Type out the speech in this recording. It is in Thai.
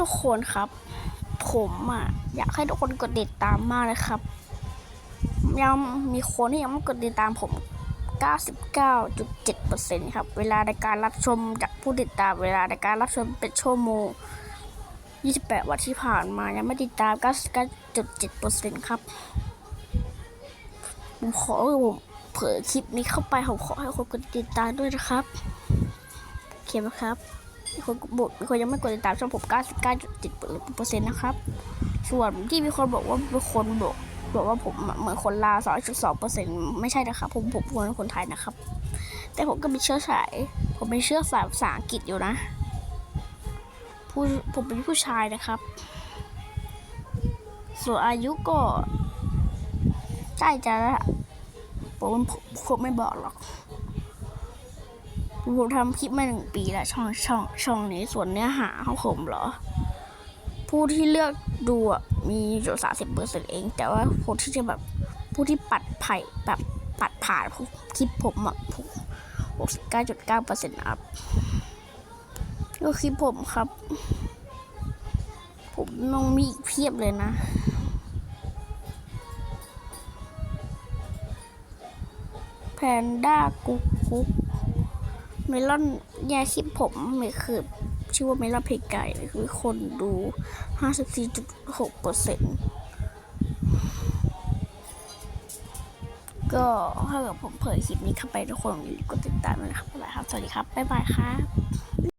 ทุกคนครับ ผมอะอยากให้ทุกคนกดติดตามมากเลยครับ ยังมีคนที่ยังไม่กดติดตามผม 99.7%ครับ เวลาในการรับชมจากผู้ติดตามเวลาในการรับชมเป็นชั่วโมง 28 วันที่ผ่านมายังไม่ติดตาม 99.7%ครับผมขอผมเผยคลิปนี้เข้าไปผมขอให้คนกดติดตามด้วยนะครับ โอเคไหมครับ คนบอกมีคนยังไม่กดติดตามช่องผม 99.7%นะครับ ส่วนที่มีคนบอกว่าเป็นคนบอกบอกว่าผมเหมือนคนลาว2.2%ไม่ใช่นะครับผมผมเป็นคนไทยนะครับ แต่ผมก็มีเชื้อสายผมเป็นเชื้อสายภาษาอังกฤษอยู่นะผู้ผมเป็นผู้ชายนะครับ ส่วนอายุก็ใกล้จะแล้วผมผมผมไม่บอกหรอก ผมทำคลิปมาหนึ่งปีแล้วช่องช่องช่องนี้ส่วนเนื้อหาของผมเหรอ ผู้ที่เลือกดูมีอยู่สามสิบเปอร์เซ็นต์เอง แต่ว่าคนที่จะแบบผู้ที่ปัดไผ่แบบปัดผ่านคลิปผมอะหกสิบเก้าจุดเก้าเปอร์เซ็นต์ครับก็คลิปผมครับ ผมยังมีอีกเพียบเลยนะแพนด้ากุ๊กกุ๊ก เมลอนแย่คลิปผมมคือชื่อว่าเมลอนเพลงไก่คือคนดู 54.6เปอร์เซ็นต์ก็ถ้าเกิดผมเผยคลิปนี้เข้าไปทุกคนอย่าลืมกดติดตามด้วยนะครับบ๊ายบายครับ สวัสดีครับ บ๊ายบายครับ